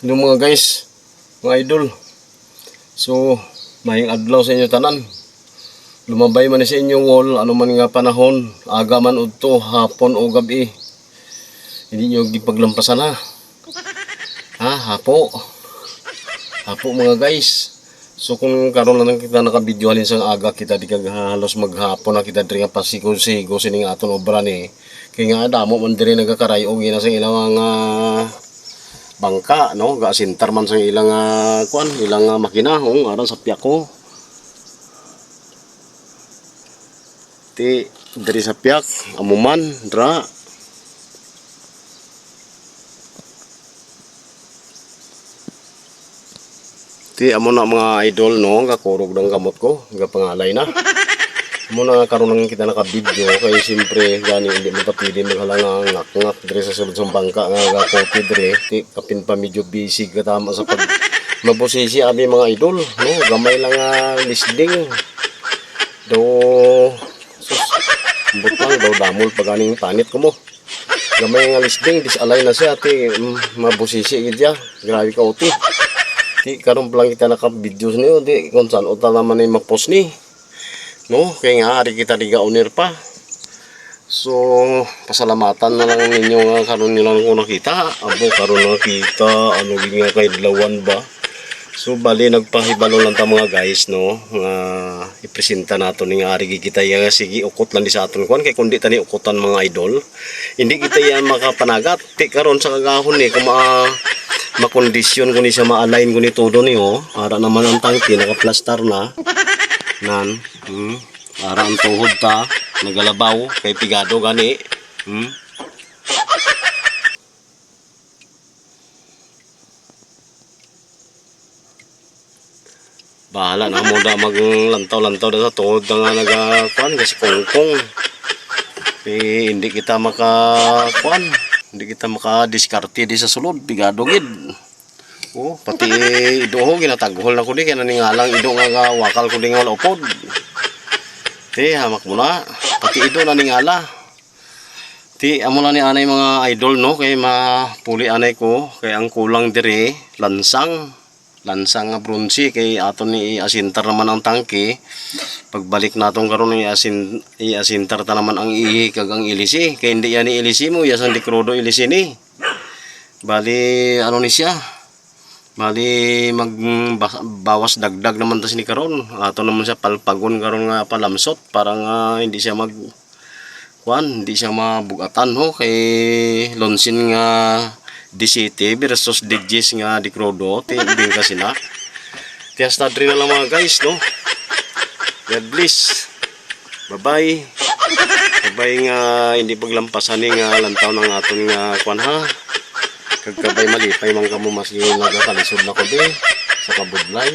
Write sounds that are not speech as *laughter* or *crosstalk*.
Hello mga guys, mga idol. So, mahing adlaw sa inyo tanan. Lumabay man sa inyong wall, ano man nga panahon, aga man udto, hapon o gabi. Hindi nyo gipaglampasan ha. Ha, hapo. Hapo mga guys. So kung karon lang kita nakabidyohalin sa aga kita di kag halos maghapon na kita diri nga pasiko-sigo sining aton obra ni. Kay nga damo man diri nagakaray og ina sa ilang mga bangka no? Ga sintar man sa ilang uh, kuan ilang uh, makina hong aron sa piako ti dari sa piak amuman dra. Ti amo na mga idol no? Kakurog ng gamot ko ga pangalay na *laughs* amo na karon lang kita naka-video. Kay siyempre gani hindi mo pa pwede maghalang ang ngak dire sa sulod sa bangka nga ga kopi dire ti kapin pa medyo busy ka tama sa pag mabusisi abi mga idol. No gamay lang nga lisding do sus butang daw damol paganing panit ko mo. Gamay nga lisding disalay na siya ti mm, mabusisi gidya grabe ka uti Di karon lang kita naka-videos niyo di kung saan uta naman ay ma-post ni. No, kaya nga ari kita diga unir pa. So, pasalamatan na lang ninyo nga karon nilang ko nakita. Abo karon nakita ano gid nga kay dalawan ba. So bali nagpahibalo lang ta mga guys no nga ipresenta nato ni ari kita ya sige ukot lang di sa aton kuan kay kundi tani ukutan mga idol. Hindi kita yan makapanagat. Ti karon sa kagahon ni kung ma makondisyon ko ni siya ma-align ko ni todo ni oh. Para naman ang tangke naka-plaster na. Nan. Hmm. Para ang tuhod ta nagalabaw kay pigado gani. Hmm. Bahala na mo da maglantaw-lantaw da sa tuhod na nga nagakuan kasi kongkong. Eh, hindi kita makakuan. Hindi kita makadiskarte di sa sulod. Bigado gid. Oh, pati ido ho ginataghol na ko di kaya naningalang ido nga nga wakal ko di nga upod. Ti hamak mo na. Pati ido naningala. Ti amo na ni anay mga idol no? Kay mapuli anay ko kay ang kulang diri lansang. Lansang nga bronze kay aton ni asintar naman ang tangke. Pagbalik natong karon ni asin iasintar ta naman ang ihi kag ang ilisi kay hindi yan ni ilisi mo yasan di krudo ilisi ni. Bali ano ni siya bali mag ba- bawas dagdag naman tas ni karon. Ato naman siya palpagon karon nga palamsot para nga hindi siya mag kuan hindi siya mabugatan ho kay lonsin nga D-City versus DGs nga di Crodo ti bing kasi na ti hasta diri na lang mga guys no? God bless. Bye bye bye bye nga hindi paglampasan ni nga lantaw ng aton nga kuan ha kagkabay malipay man kamo mas nagakalisod na ko di sa kabudlay